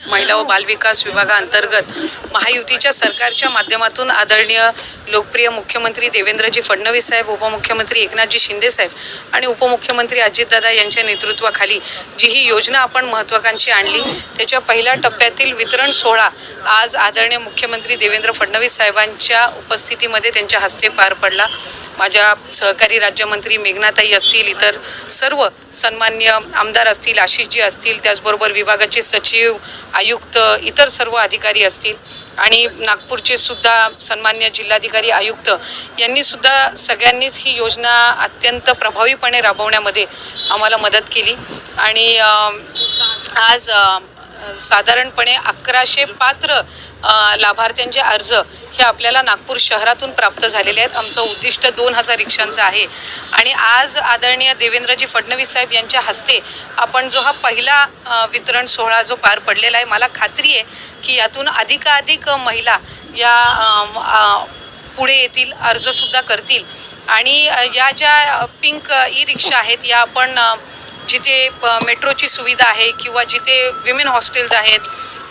महिला व बालविकास विभागाअंतर्गत महायुतीच्या सरकारच्या माध्यमातून आदरणीय लोकप्रिय मुख्यमंत्री देवेंद्रजी फडणवीस साहेब उपमुख्यमंत्री एकनाथजी शिंदे साहेब आणि उपमुख्यमंत्री अजितदादा यांच्या नेतृत्वाखाली जी ही योजना आपण महत्त्वाकांक्षी आणली त्याच्या पहिल्या टप्प्यातील वितरण सोहळा आज आदरणीय मुख्यमंत्री देवेंद्र फडणवीस साहेबांच्या उपस्थितीमध्ये त्यांच्या हस्ते पार पडला. माझ्या सहकारी राज्यमंत्री मेघनाताई असतील इतर सर्व सन्मान्य आमदार असतील आशिषजी असतील त्याचबरोबर विभागाचे सचिव आयुक्त इतर सर्व अधिकारी असतील. आणि नागपूरचे सुद्धा सन्मान्य जिल्हाधिकारी आयुक्त यांनी सुद्धा सगळ्यांनीच ही योजना अत्यंत प्रभावीपणे राबवण्यामध्ये आम्हाला मदत केली. आणि आज साधारणपणे अकराशे पात्र लाभार्थ्यांचे अर्ज हे आपल्याला नागपूर शहरातून प्राप्त झालेले आहेत. आमचं उद्दिष्ट दोन हजार रिक्षांचं आहे. आणि आज आदरणीय देवेंद्रजी फडणवीस साहेब यांच्या हस्ते आपण जो हा पहिला वितरण सोहळा जो पार पडलेला आहे मला खात्री आहे की यातून अधिकाधिक महिला या पुढे येतील अर्जसुद्धा करतील. आणि या ज्या पिंक ई रिक्षा आहेत या आपण जिथे प- मेट्रोची सुविधा आहे किंवा जिथे विमेन हॉस्टेल्स आहेत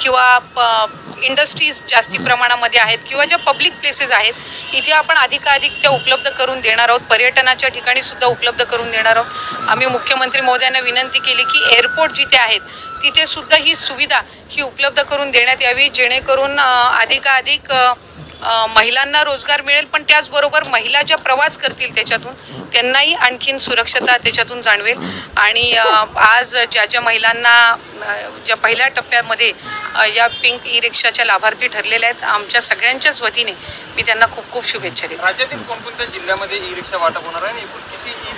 किंवा प- इंडस्ट्रीज जास्ती प्रमाणामध्ये आहेत किंवा ज्या पब्लिक प्लेसेस आहेत इथे आपण अधिकाधिक त्या उपलब्ध करून देणार आहोत. पर्यटनाच्या ठिकाणी सुद्धा उपलब्ध करून देणार आहोत. आम्ही मुख्यमंत्री महोदयांना विनंती केली की एअरपोर्ट जिथे आहेत तिथे सुद्धा ही सुविधा ही उपलब्ध करून देण्यात यावी जेणेकरून अधिकाधिक महिलांना रोजगार मिळेल पण त्याचबरोबर महिला ज्या प्रवास करतील त्याच्यातून त्यांनाही आणखीन सुरक्षता त्याच्यातून जाणवेल. आणि आज ज्या ज्या महिलांना ज्या पहिल्या टप्प्यामध्ये या पिंक ई रिक्षाच्या लाभार्थी ठरलेल्या आहेत आमच्या सगळ्यांच्याच वतीने मी त्यांना खूप खूप शुभेच्छा देते. राज्यातील कोणकोणत्या जिल्ह्यामध्ये ई रिक्षा वाटप होणार आहे आणि किती